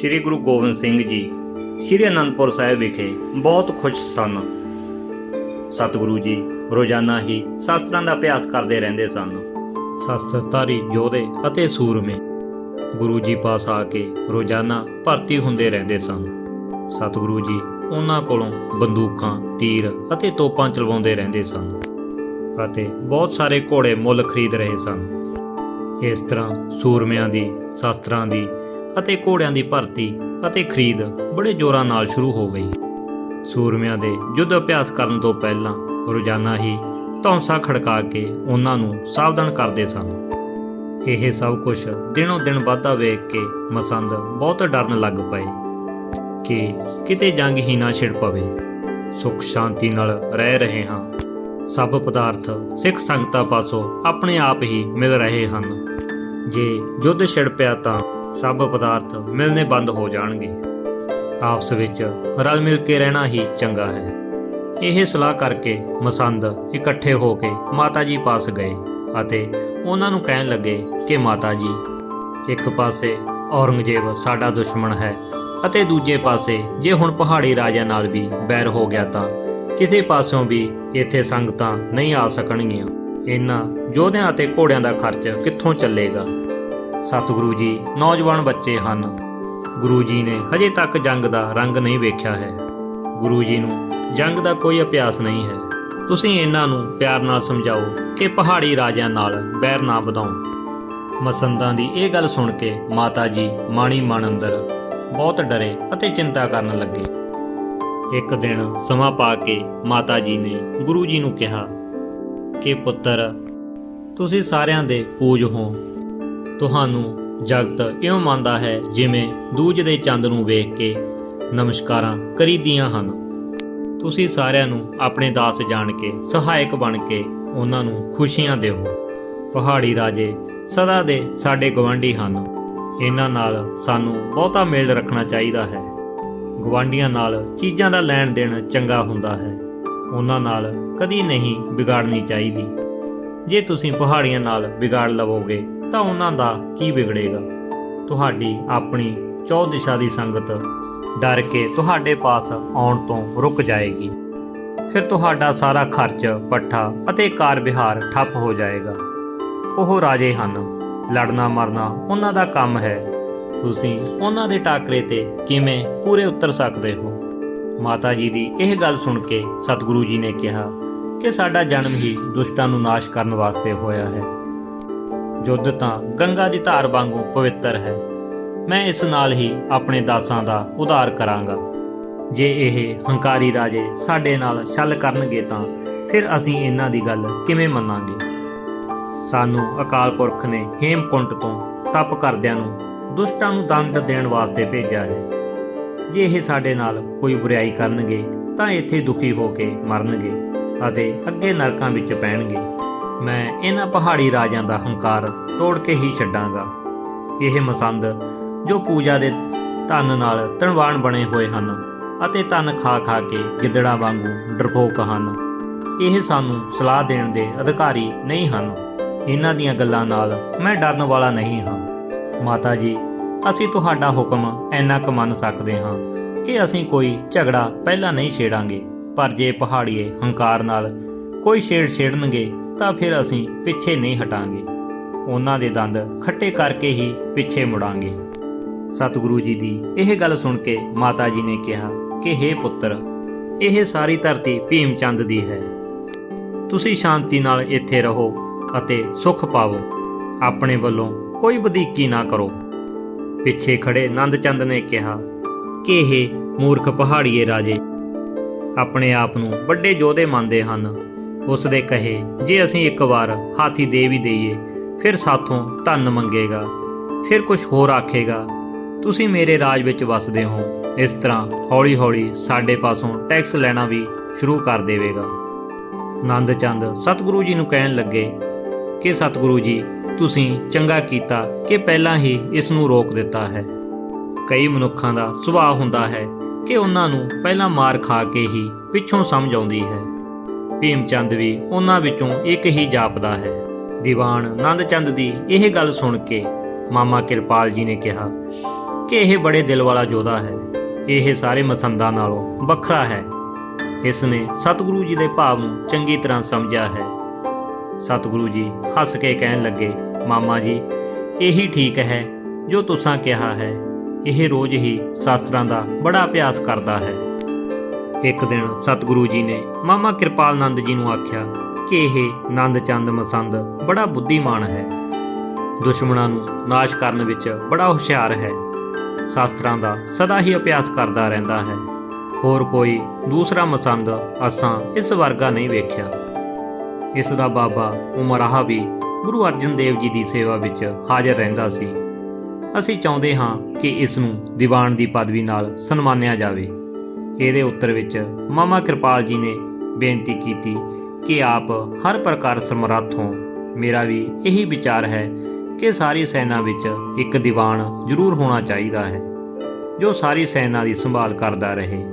ਸ੍ਰੀ ਗੁਰੂ ਗੋਬਿੰਦ ਸਿੰਘ ਜੀ, ਸ੍ਰੀ ਅਨੰਦਪੁਰ ਸਾਹਿਬ ਵਿਖੇ ਬਹੁਤ ਖੁਸ਼ ਸਨ। ਸਤਿਗੁਰੂ ਜੀ ਰੋਜ਼ਾਨਾ ਹੀ ਸ਼ਾਸਤਰਾਂ ਦਾ ਅਭਿਆਸ ਕਰਦੇ ਰਹਿੰਦੇ ਸਨ। ਸ਼ਾਸਤਰਧਾਰੀ ਯੋਧੇ ਅਤੇ ਸੂਰਮੇ ਗੁਰੂ ਜੀ ਪਾਸ ਆ ਕੇ ਰੋਜ਼ਾਨਾ ਭਰਤੀ ਹੁੰਦੇ ਰਹਿੰਦੇ ਸਨ। ਸਤਿਗੁਰੂ ਜੀ ਉਹਨਾਂ ਕੋਲੋਂ ਬੰਦੂਕਾਂ, ਤੀਰ ਅਤੇ ਤੋਪਾਂ ਚਲਵਾਉਂਦੇ ਰਹਿੰਦੇ ਸਨ ਅਤੇ ਬਹੁਤ ਸਾਰੇ ਘੋੜੇ ਮੁੱਲ ਖਰੀਦ ਰਹੇ ਸਨ। ਇਸ ਤਰ੍ਹਾਂ ਸੂਰਮਿਆਂ ਦੀ, ਸ਼ਾਸਤਰਾਂ ਦੀ ਅਤੇ ਘੋੜਿਆਂ ਦੀ ਭਰਤੀ ਅਤੇ ਖਰੀਦ ਬੜੇ ਜ਼ੋਰਾਂ ਨਾਲ ਸ਼ੁਰੂ ਹੋ ਗਈ। ਸੂਰਮਿਆਂ ਦੇ ਯੁੱਧ ਅਭਿਆਸ ਕਰਨ ਤੋਂ ਪਹਿਲਾਂ ਰੋਜ਼ਾਨਾ ਹੀ ਧੌਂਸਾ ਖੜਕਾ ਕੇ ਉਹਨਾਂ ਨੂੰ ਸਾਵਧਾਨ ਕਰਦੇ ਸਨ। ਇਹ ਸਭ ਕੁਝ ਦਿਨੋਂ ਦਿਨ ਵਾਧਾ ਵੇਖ ਕੇ ਮਸੰਦ ਬਹੁਤ ਡਰਨ ਲੱਗ ਪਏ ਕਿ ਕਿਤੇ ਜੰਗ ਹੀ ਨਾ ਛਿੜ ਪਵੇ। ਸੁਖ ਸ਼ਾਂਤੀ ਨਾਲ ਰਹਿ ਰਹੇ ਹਾਂ। ਸਭ ਪਦਾਰਥ ਸਿੱਖ ਸੰਗਤਾਂ ਪਾਸੋਂ ਆਪਣੇ ਆਪ ਹੀ ਮਿਲ ਰਹੇ ਹਨ। ਜੇ ਯੁੱਧ ਛਿੜ ਪਿਆ ਤਾਂ ਸਭ ਪਦਾਰਥ ਮਿਲਨੇ ਬੰਦ ਹੋ ਜਾਣਗੇ। ਆਪਸ ਵਿੱਚ ਰਲ ਮਿਲ ਕੇ ਰਹਿਣਾ ਹੀ ਚੰਗਾ ਹੈ। ਇਹ ਸਲਾਹ ਕਰਕੇ ਮਸੰਦ ਇਕੱਠੇ ਹੋ ਕੇ ਮਾਤਾ ਜੀ ਪਾਸ ਗਏ ਅਤੇ ਉਹਨਾਂ ਨੂੰ ਕਹਿਣ ਲੱਗੇ ਕਿ ਮਾਤਾ ਜੀ ਇੱਕ ਪਾਸੇ ਔਰੰਗਜ਼ੇਬ ਸਾਡਾ ਦੁਸ਼ਮਣ ਹੈ ਅਤੇ ਦੂਜੇ ਪਾਸੇ ਜੇ ਹੁਣ ਪਹਾੜੀ ਰਾਜਿਆਂ ਨਾਲ ਵੀ ਬੈਰ ਹੋ ਗਿਆ ਤਾਂ ਕਿਸੇ ਪਾਸਿਓਂ ਵੀ ਇੱਥੇ ਸੰਗਤਾਂ ਨਹੀਂ ਆ ਸਕਣਗੀਆਂ। ਇਹਨਾਂ ਯੋਧਿਆਂ ਅਤੇ ਘੋੜਿਆਂ ਦਾ ਖਰਚ ਕਿੱਥੋਂ ਚੱਲੇਗਾ? ਸਤਿਗੁਰੂ ਜੀ, ਨੌਜਵਾਨ ਬੱਚੇ ਹਨ। ਗੁਰੂ ਜੀ ਨੇ ਹਜੇ ਤੱਕ ਜੰਗ ਦਾ ਰੰਗ ਨਹੀਂ ਵੇਖਿਆ ਹੈ। ਗੁਰੂ ਜੀ ਨੂੰ ਜੰਗ ਦਾ ਕੋਈ ਅਭਿਆਸ ਨਹੀਂ ਹੈ। ਤੁਸੀਂ ਇਹਨਾਂ ਨੂੰ ਪਿਆਰ ਨਾਲ ਸਮਝਾਓ ਕਿ ਪਹਾੜੀ ਰਾਜਿਆਂ ਨਾਲ ਬੈਰ ਨਾ ਵਧਾਓ। ਮਸੰਦਾਂ ਦੀ ਇਹ ਗੱਲ ਸੁਣ ਕੇ ਮਾਤਾ ਜੀ ਮਾਣੀ ਮਨ ਅੰਦਰ ਬਹੁਤ ਡਰੇ ਅਤੇ ਚਿੰਤਾ ਕਰਨ ਲੱਗੇ। ਇੱਕ ਦਿਨ ਸਮਾਂ ਪਾ ਕੇ ਮਾਤਾ ਜੀ ਨੇ ਗੁਰੂ ਜੀ ਨੂੰ ਕਿਹਾ ਕਿ ਪੁੱਤਰ, ਤੁਸੀਂ ਸਾਰਿਆਂ ਦੇ ਪੂਜ ਹੋ। ਤੁਹਾਨੂੰ ਜਗਤ ਇਉਂ ਮੰਨਦਾ ਹੈ ਜਿਵੇਂ ਦੂਜ ਦੇ ਚੰਦ ਨੂੰ ਵੇਖ ਕੇ ਨਮਸਕਾਰਾਂ ਕਰੀਦੀਆਂ ਹਨ। ਤੁਸੀਂ ਸਾਰਿਆਂ ਨੂੰ ਆਪਣੇ ਦਾਸ ਜਾਣ ਕੇ, ਸਹਾਇਕ ਬਣ ਕੇ ਉਹਨਾਂ ਨੂੰ ਖੁਸ਼ੀਆਂ ਦਿਓ। ਪਹਾੜੀ ਰਾਜੇ ਸਦਾ ਦੇ ਸਾਡੇ ਗਵਾਂਢੀ ਹਨ। ਇਹਨਾਂ ਨਾਲ ਸਾਨੂੰ ਬਹੁਤਾ ਮੇਲ ਰੱਖਣਾ ਚਾਹੀਦਾ ਹੈ। ਗਵਾਂਢੀਆਂ ਨਾਲ ਚੀਜ਼ਾਂ ਦਾ ਲੈਣ ਦੇਣ ਚੰਗਾ ਹੁੰਦਾ ਹੈ। ਉਹਨਾਂ ਨਾਲ ਕਦੀ ਨਹੀਂ ਵਿਗਾੜਨੀ ਚਾਹੀਦੀ। ਜੇ ਤੁਸੀਂ ਪਹਾੜੀਆਂ ਨਾਲ ਵਿਗਾੜ ਲਵੋਗੇ ਤਾਂ ਉਹਨਾਂ ਦਾ ਕੀ ਵਿਗੜੇਗਾ? ਤੁਹਾਡੀ ਆਪਣੀ ਚੌ ਦਿਸ਼ਾ ਦੀ ਸੰਗਤ ਡਰ ਕੇ ਤੁਹਾਡੇ ਪਾਸ ਆਉਣ ਤੋਂ ਰੁਕ ਜਾਏਗੀ। ਫਿਰ ਤੁਹਾਡਾ ਸਾਰਾ ਖਰਚ, ਪੱਠਾ ਅਤੇ ਕਾਰ ਵਿਹਾਰ ਠੱਪ ਹੋ ਜਾਏਗਾ। ਉਹ ਰਾਜੇ ਹਨ। ਲੜਨਾ ਮਰਨਾ ਉਹਨਾਂ ਦਾ ਕੰਮ ਹੈ। ਤੁਸੀਂ ਉਹਨਾਂ ਦੇ ਟਾਕਰੇ ਤੇ ਕਿਵੇਂ ਪੂਰੇ ਉਤਰ ਸਕਦੇ ਹੋ? ਮਾਤਾ ਜੀ ਦੀ ਇਹ ਗੱਲ ਸੁਣ ਕੇ ਸਤਿਗੁਰੂ ਜੀ ਨੇ ਕਿਹਾ ਕਿ ਸਾਡਾ ਜਨਮ ਹੀ ਦੁਸ਼ਟਾਂ ਨੂੰ ਨਾਸ਼ ਕਰਨ ਵਾਸਤੇ ਹੋਇਆ ਹੈ। ਯੁੱਧ ਤਾਂ ਗੰਗਾ ਦੀ ਧਾਰ ਵਾਂਗੂ ਪਵਿੱਤਰ ਹੈ। ਮੈਂ ਇਸ ਨਾਲ ਹੀ ਆਪਣੇ ਦਾਸਾਂ ਦਾ ਉਧਾਰ ਕਰਾਂਗਾ। ਜੇ ਇਹ ਹੰਕਾਰੀ ਰਾਜੇ ਸਾਡੇ ਨਾਲ ਛਲ ਕਰਨਗੇ ਤਾਂ ਫਿਰ ਅਸੀਂ ਇਹਨਾਂ ਦੀ ਗੱਲ ਕਿਵੇਂ ਮੰਨਾਂਗੇ? ਸਾਨੂੰ ਅਕਾਲ ਪੁਰਖ ਨੇ ਹੇਮਕੁੰਟ ਤੋਂ ਤਪ ਕਰਦਿਆਂ ਨੂੰ ਦੁਸ਼ਟਾਂ ਨੂੰ ਦੰਡ ਦੇਣ ਵਾਸਤੇ ਭੇਜਿਆ ਹੈ। ਜੇ ਇਹ ਸਾਡੇ ਨਾਲ ਕੋਈ ਬੁਰਾਈ ਕਰਨਗੇ ਤਾਂ ਇੱਥੇ ਦੁਖੀ ਹੋ ਕੇ ਮਰਨਗੇ ਅਤੇ ਅੱਗੇ ਨਰਕਾਂ ਵਿੱਚ ਪੈਣਗੇ। ਮੈਂ ਇਹਨਾਂ ਪਹਾੜੀ ਰਾਜਿਆਂ ਦਾ ਹੰਕਾਰ ਤੋੜ ਕੇ ਹੀ ਛੱਡਾਂਗਾ। ਇਹ ਮਸੰਦ ਜੋ ਪੂਜਾ ਦੇ ਧਨ ਨਾਲ ਧਨਵਾਨ ਬਣੇ ਹੋਏ ਹਨ ਅਤੇ ਧਨ ਖਾ ਖਾ ਕੇ ਗਿੱਦੜਾਂ ਵਾਂਗੂ ਡਰਪੋਕ ਹਨ, ਇਹ ਸਾਨੂੰ ਸਲਾਹ ਦੇਣ ਦੇ ਅਧਿਕਾਰੀ ਨਹੀਂ ਹਨ। ਇਹਨਾਂ ਦੀਆਂ ਗੱਲਾਂ ਨਾਲ ਮੈਂ ਡਰਨ ਵਾਲਾ ਨਹੀਂ ਹਾਂ। ਮਾਤਾ ਜੀ, ਅਸੀਂ ਤੁਹਾਡਾ ਹੁਕਮ ਇੰਨਾ ਕੁ ਮੰਨ ਸਕਦੇ ਹਾਂ ਕਿ ਅਸੀਂ ਕੋਈ ਝਗੜਾ ਪਹਿਲਾਂ ਨਹੀਂ ਛੇੜਾਂਗੇ, ਪਰ ਜੇ ਪਹਾੜੀਏ ਹੰਕਾਰ ਨਾਲ ਕੋਈ ਛੇੜ ਛੇੜਨਗੇ ਤਾਂ ਫਿਰ ਅਸੀਂ ਪਿੱਛੇ ਨਹੀਂ ਹਟਾਂਗੇ। ਉਹਨਾਂ ਦੇ ਦੰਦ ਖੱਟੇ ਕਰਕੇ ਹੀ ਪਿੱਛੇ ਮੁੜਾਂਗੇ। ਸਤਿਗੁਰੂ ਜੀ ਦੀ ਇਹ ਗੱਲ ਸੁਣ ਕੇ ਮਾਤਾ ਜੀ ਨੇ ਕਿਹਾ ਕਿ हे ਪੁੱਤਰ, ਇਹ ਸਾਰੀ ਧਰਤੀ ਭੀਮ ਚੰਦ ਦੀ ਹੈ। ਤੁਸੀਂ ਸ਼ਾਂਤੀ ਨਾਲ ਇੱਥੇ ਰਹੋ ਅਤੇ ਸੁਖ ਪਾਵੋ। ਆਪਣੇ ਵੱਲੋਂ ਕੋਈ ਵਧੀਕੀ ਨਾ ਕਰੋ। ਪਿੱਛੇ ਖੜੇ ਨੰਦ ਚੰਦ ਨੇ ਕਿਹਾ, ਕਿ ਇਹ ਮੂਰਖ ਪਹਾੜੀਏ ਰਾਜੇ। ਆਪਣੇ ਆਪ ਨੂੰ ਵੱਡੇ ਯੋਧੇ ਮੰਨਦੇ ਹਨ। ਉਸ ਦੇ ਕਹੇ, ਜੇ ਅਸੀਂ ਇੱਕ ਵਾਰ ਹਾਥੀ ਦੇ ਵੀ ਦਈਏ, ਫਿਰ ਸਾਥੋਂ ਧਨ ਮੰਗੇਗਾ, ਫਿਰ ਕੁਝ ਹੋਰ ਆਖੇਗਾ। ਤੁਸੀਂ ਮੇਰੇ ਰਾਜ ਵਿੱਚ ਵਸਦੇ ਹੋ, ਇਸ ਤਰ੍ਹਾਂ ਹੌਲੀ-ਹੌਲੀ ਸਾਡੇ ਪਾਸੋਂ ਟੈਕਸ ਲੈਣਾ ਵੀ ਸ਼ੁਰੂ ਕਰ ਦੇਵੇਗਾ। ਨੰਦ ਚੰਦ ਸਤਿਗੁਰੂ ਜੀ ਨੂੰ ਕਹਿਣ ਲੱਗੇ, ਕਿ ਸਤਿਗੁਰੂ ਜੀ, ਤੁਸੀਂ ਚੰਗਾ ਕੀਤਾ ਕਿ ਪਹਿਲਾਂ ਹੀ ਇਸ ਨੂੰ ਰੋਕ ਦਿੱਤਾ ਹੈ। ਕਈ ਮਨੁੱਖਾਂ ਦਾ ਸੁਭਾਅ ਹੁੰਦਾ ਹੈ ਕਿ ਉਹਨਾਂ ਨੂੰ ਪਹਿਲਾਂ ਮਾਰ ਖਾ ਕੇ ਹੀ ਪਿੱਛੋਂ ਸਮਝ ਆਉਂਦੀ ਹੈ। ਭੀਮ ਚੰਦ ਵੀ ਉਹਨਾਂ ਵਿੱਚੋਂ ਇੱਕ ਹੀ ਜਾਪਦਾ ਹੈ। ਦੀਵਾਨ ਨੰਦ ਚੰਦ ਦੀ ਇਹ ਗੱਲ ਸੁਣ ਕੇ ਮਾਮਾ ਕਿਰਪਾਲ ਜੀ ਨੇ ਕਿਹਾ, ਕਿ ਇਹ ਬੜੇ ਦਿਲ ਵਾਲਾ ਯੋਧਾ ਹੈ। ਇਹ ਸਾਰੇ ਮਸੰਦਾਂ ਨਾਲੋਂ ਵੱਖਰਾ ਹੈ। ਇਸ ਨੇ ਸਤਿਗੁਰੂ ਜੀ ਦੇ ਭਾਵ ਨੂੰ ਚੰਗੀ ਤਰ੍ਹਾਂ ਸਮਝਿਆ ਹੈ। ਸਤਿਗੁਰੂ ਜੀ ਹੱਸ ਕੇ ਕਹਿਣ ਲੱਗੇ, ਮਾਮਾ ਜੀ, ਇਹੀ ਠੀਕ ਹੈ ਜੋ ਤੁਸੀਂ ਕਿਹਾ ਹੈ। ਇਹ ਰੋਜ਼ ਹੀ ਸ਼ਾਸਤਰਾਂ ਦਾ ਬੜਾ ਅਭਿਆਸ ਕਰਦਾ ਹੈ। ਇੱਕ ਦਿਨ ਸਤਿਗੁਰੂ ਜੀ ਨੇ ਮਾਮਾ ਕਿਰਪਾਲ ਨੰਦ ਜੀ ਨੂੰ ਆਖਿਆ ਕਿ ਇਹ ਨੰਦ ਚੰਦ ਮਸੰਦ ਬੜਾ ਬੁੱਧੀਮਾਨ ਹੈ। ਦੁਸ਼ਮਣਾਂ ਨੂੰ ਨਾਸ਼ ਕਰਨ ਵਿੱਚ ਬੜਾ ਹੁਸ਼ਿਆਰ ਹੈ। ਸ਼ਾਸਤਰਾਂ ਦਾ ਸਦਾ ਹੀ ਅਭਿਆਸ ਕਰਦਾ ਰਹਿੰਦਾ ਹੈ। ਹੋਰ ਕੋਈ ਦੂਸਰਾ ਮਸੰਦ ਅਸਾਂ ਇਸ ਵਰਗਾ ਨਹੀਂ ਵੇਖਿਆ। ਇਸ ਦਾ ਬਾਬਾ ਉਮਰਾਹਾ ਵੀ ਗੁਰੂ ਅਰਜਨ ਦੇਵ ਜੀ ਦੀ ਸੇਵਾ ਵਿੱਚ ਹਾਜ਼ਰ ਰਹਿੰਦਾ ਸੀ। ਅਸੀਂ ਚਾਹੁੰਦੇ ਹਾਂ ਕਿ ਇਸ ਨੂੰ ਦੀਵਾਨ ਦੀ ਪਦਵੀ ਨਾਲ ਸਨਮਾਨਿਆ ਜਾਵੇ। ਇਹਦੇ ਉੱਤਰ ਵਿੱਚ ਮਾਮਾ ਕਿਰਪਾਲ ਜੀ ਨੇ ਬੇਨਤੀ ਕੀਤੀ ਕਿ ਆਪ ਹਰ ਪ੍ਰਕਾਰ ਸਮਰੱਥ ਹੋ ਮੇਰਾ ਵੀ ਇਹੀ ਵਿਚਾਰ ਹੈ ਕਿ ਸਾਰੀ ਸੈਨਾ ਵਿੱਚ ਇੱਕ ਦੀਵਾਨ ਜ਼ਰੂਰ ਹੋਣਾ ਚਾਹੀਦਾ ਹੈ, ਜੋ ਸਾਰੀ ਸੈਨਾ ਦੀ ਸੰਭਾਲ ਕਰਦਾ ਰਹੇ।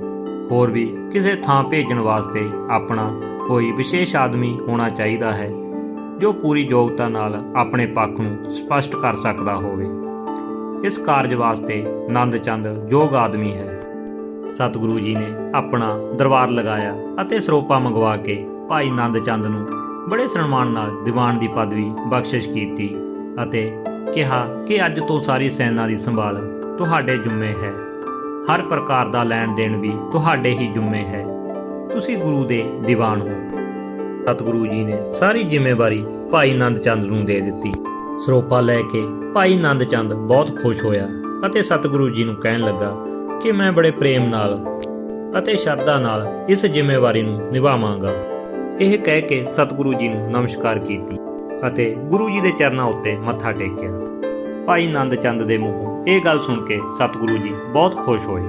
ਹੋਰ ਵੀ ਕਿਸੇ ਥਾਂ ਭੇਜਣ ਵਾਸਤੇ ਆਪਣਾ ਕੋਈ ਵਿਸ਼ੇਸ਼ ਆਦਮੀ ਹੋਣਾ ਚਾਹੀਦਾ ਹੈ, ਜੋ ਪੂਰੀ ਯੋਗਤਾ ਨਾਲ ਆਪਣੇ ਪੱਖ ਨੂੰ ਸਪਸ਼ਟ ਕਰ ਸਕਦਾ ਹੋਵੇ। ਇਸ ਕਾਰਜ ਵਾਸਤੇ ਨੰਦ ਚੰਦ ਯੋਗ ਆਦਮੀ ਹੈ। ਸਤਿਗੁਰੂ ਜੀ ਨੇ ਆਪਣਾ ਦਰਬਾਰ ਲਗਾਇਆ ਅਤੇ ਸਰੋਪਾ ਮੰਗਵਾ ਕੇ ਭਾਈ ਨੰਦ ਚੰਦ ਨੂੰ ਬੜੇ ਸਨਮਾਨ ਨਾਲ ਦੀਵਾਨ ਦੀ ਪਦਵੀ ਬਖਸ਼ਿਸ਼ ਕੀਤੀ ਅਤੇ ਕਿਹਾ ਕਿ ਅੱਜ ਤੋਂ ਸਾਰੀ ਸੈਨਾ ਦੀ ਸੰਭਾਲ ਤੁਹਾਡੇ ਜੁੰਮੇ ਹੈ। ਹਰ ਪ੍ਰਕਾਰ ਦਾ ਲੈਣ ਦੇਣ ਵੀ ਤੁਹਾਡੇ ਹੀ ਜੁੰਮੇ ਹੈ। ਤੁਸੀਂ ਗੁਰੂ ਦੇ ਦੀਵਾਨ ਹੋ। ਸਤਿਗੁਰੂ ਜੀ ਨੇ ਸਾਰੀ ਜ਼ਿੰਮੇਵਾਰੀ ਭਾਈ ਨੰਦ ਚੰਦ ਨੂੰ ਦੇ ਦਿੱਤੀ। ਸਰੋਪਾ ਲੈ ਕੇ ਭਾਈ ਨੰਦ ਚੰਦ ਬਹੁਤ ਖੁਸ਼ ਹੋਇਆ ਅਤੇ ਸਤਿਗੁਰੂ ਜੀ ਨੂੰ ਕਹਿਣ ਲੱਗਾ ਕਿ ਮੈਂ ਬੜੇ ਪ੍ਰੇਮ ਨਾਲ ਅਤੇ ਸ਼ਰਧਾ ਨਾਲ ਇਸ ਜ਼ਿੰਮੇਵਾਰੀ ਨੂੰ ਨਿਭਾਵਾਂਗਾ। ਇਹ ਕਹਿ ਕੇ ਸਤਿਗੁਰੂ ਜੀ ਨੂੰ ਨਮਸਕਾਰ ਕੀਤੀ ਅਤੇ ਗੁਰੂ ਜੀ ਦੇ ਚਰਨਾਂ ਉੱਤੇ ਮੱਥਾ ਟੇਕਿਆ। ਭਾਈ ਨੰਦ ਚੰਦ ਦੇ ਮੂੰਹੋਂ ਇਹ ਗੱਲ ਸੁਣ ਕੇ ਸਤਿਗੁਰੂ ਜੀ ਬਹੁਤ ਖੁਸ਼ ਹੋਏ।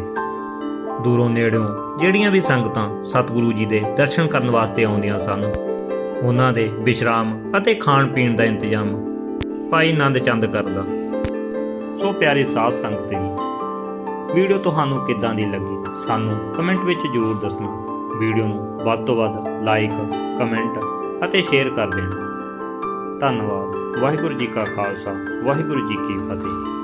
ਦੂਰੋਂ ਨੇੜਿਓਂ ਜਿਹੜੀਆਂ ਵੀ ਸੰਗਤਾਂ ਸਤਿਗੁਰੂ ਜੀ ਦੇ ਦਰਸ਼ਨ ਕਰਨ ਵਾਸਤੇ ਆਉਂਦੀਆਂ ਸਨ, ਉਹਨਾਂ ਦੇ ਵਿਸ਼ਰਾਮ ਅਤੇ ਖਾਣ ਪੀਣ ਦਾ ਇੰਤਜ਼ਾਮ ਭਾਈ ਨੰਦ ਚੰਦ ਕਰਦਾ। ਸੋ ਪਿਆਰੇ ਸਾਧ ਸੰਗਤ ਜੀ ਵੀਡੀਓ ਤੁਹਾਨੂੰ ਕਿੱਦਾਂ ਦੀ ਲੱਗੀ? ਸਾਨੂੰ ਕਮੈਂਟ ਵਿੱਚ ਜ਼ਰੂਰ ਦੱਸਣਾ। ਵੀਡੀਓ ਨੂੰ ਵੱਧ ਤੋਂ ਵੱਧ ਲਾਈਕ ਕਮੈਂਟ ਅਤੇ ਸ਼ੇਅਰ ਕਰ ਦੇਣਾ। ਧੰਨਵਾਦ। ਵਾਹਿਗੁਰੂ ਜੀ ਕਾ ਖਾਲਸਾ, ਵਾਹਿਗੁਰੂ ਜੀ ਕੀ ਫਤਿਹ।